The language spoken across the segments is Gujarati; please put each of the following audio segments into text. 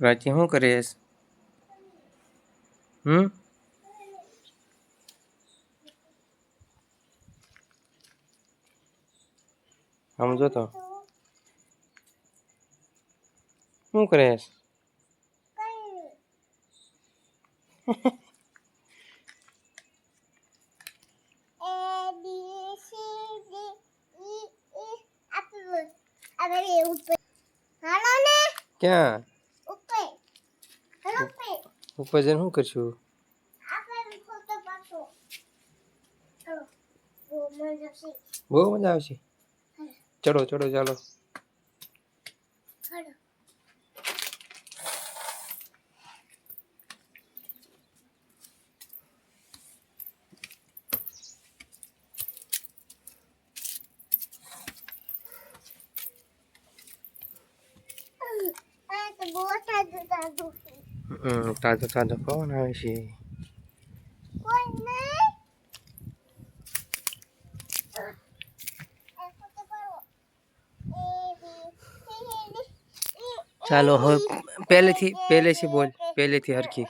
પ્રાચી શું કરીશ હમ? સમજો તો. શું કરે ક્યાં? ઉપર શું કરશું? બહુ મજા આવશે. ચડો ચડો ચાલો. હાલો આ બહુ તાજું તાજું પવન આવે છે ચાલો હવે પહેલેથી પહેલેથી બોલ પહેલેથી હરખી.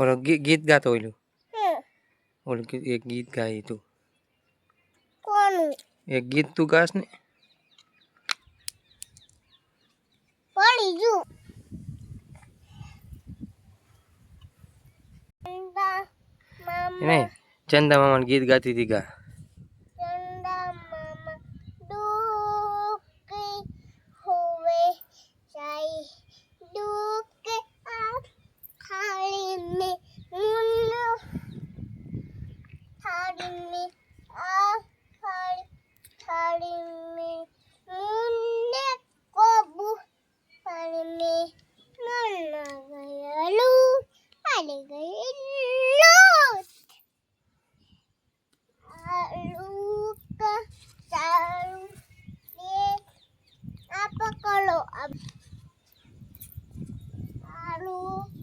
ઓલો ગીત ગાતો ઓલું? ઓલું એક ગીત ગાય તું. કોનું? એક ગીત તું ગાસ ને. પડી જુ નહીં ચંદા મામા ગીત ગાતી હતી ગા. getting lost. I look down the apocalypse. I look.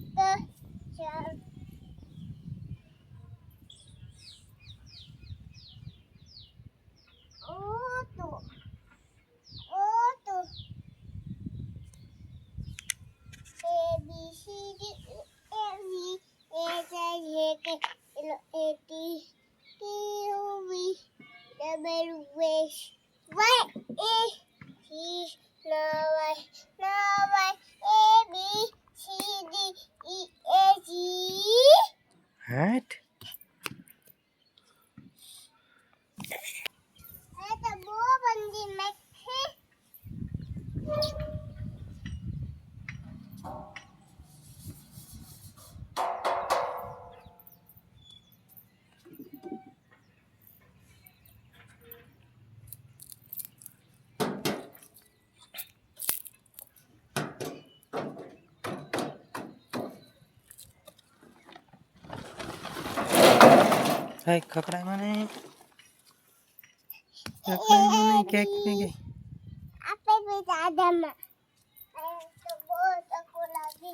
K L A T T U V W X Y A T now I now I A B C D E F G Haat Ada buah bandi હાય કપડા મને કપડા મને કેક ને કે mak Ada buah aku lagi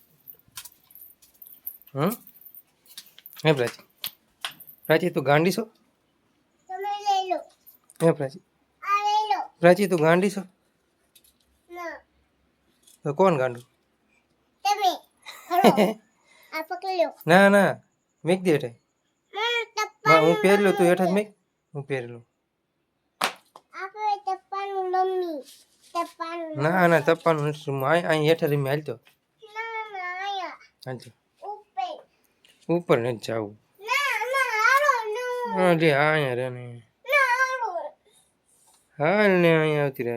હમ હે પ્રાચી. પ્રાચી તું ગાંડી છો? તમે લઈ લો. હે પ્રાચી. આ લઈ લો. પ્રાચી તું ગાંડી છો? ના. તો કોણ ગાંડું? તમે. આ પકડી લો. ના ના. મેક દે હેઠે. હું પહેરેલું તું હેઠે જ મેક. હું આપણે ટપ્પાનું મમ્મી. ટપ્પાનું ના ના તપ્પાનું નથી. હું અહીં અહીં હેઠે રમી. હાલતો ના ના આયા હાલતો ઉપર નથી જવું. ના ના. હા અહીંયા રે ને. હા ને અહીંયા આવતી રહે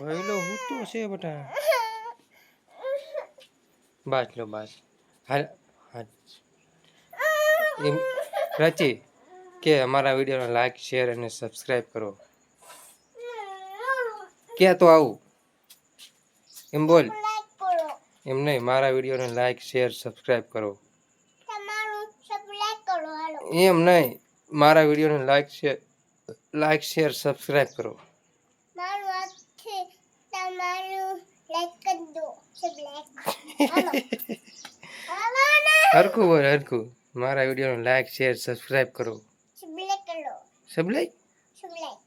હાલો હું તો છે બટા. બાસ લો બાસ. હાલ હાલ. એમ રચી કે અમારા વિડીયોને લાઈક શેર અને સબસ્ક્રાઈબ કરો. ક્યાં તો આવું? એમ બોલ. એમ નહીં મારા વિડીયોને લાઈક શેર સબસ્ક્રાઈબ કરો. એમ નહીં મારા વિડીયોને like share like share subscribe કરો. હરખું બોલ હરખું. મારા વિડીયોને લાઈક શેર સબસ્ક્રાઈબ કરો. સબલાઈક કરો sub like? Sub like.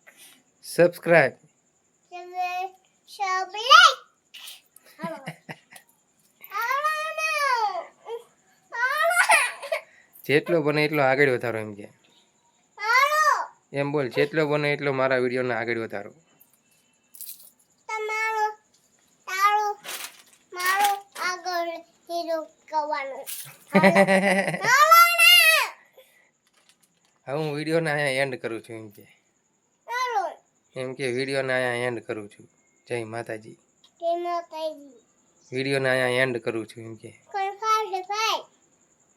Subscribe sub sub like હાલો હાલો ના હાલો જેટલો બને એટલો આગળ વધારો એમ કે. એમ બોલ જેટલો બને એટલો મારા વિડીયોને આગળ વધારો. હવે હું વિડીયોને અહીંયા એન્ડ કરું છું એમ કે. એમ કે વિડીયોને અહીંયા એન્ડ કરું છું. જય માતાજી. જય માતાજી. વિડીયોને અહીંયા એન્ડ કરું છું એમ કે.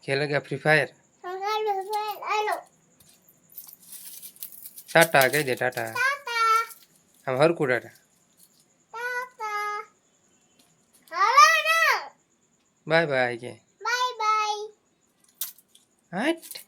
કોણ ખાડે ભાઈ ખેલે કે ફ્રી ફાયર કોણ हर को टाटा बाय बाय દે बाय बाय આમ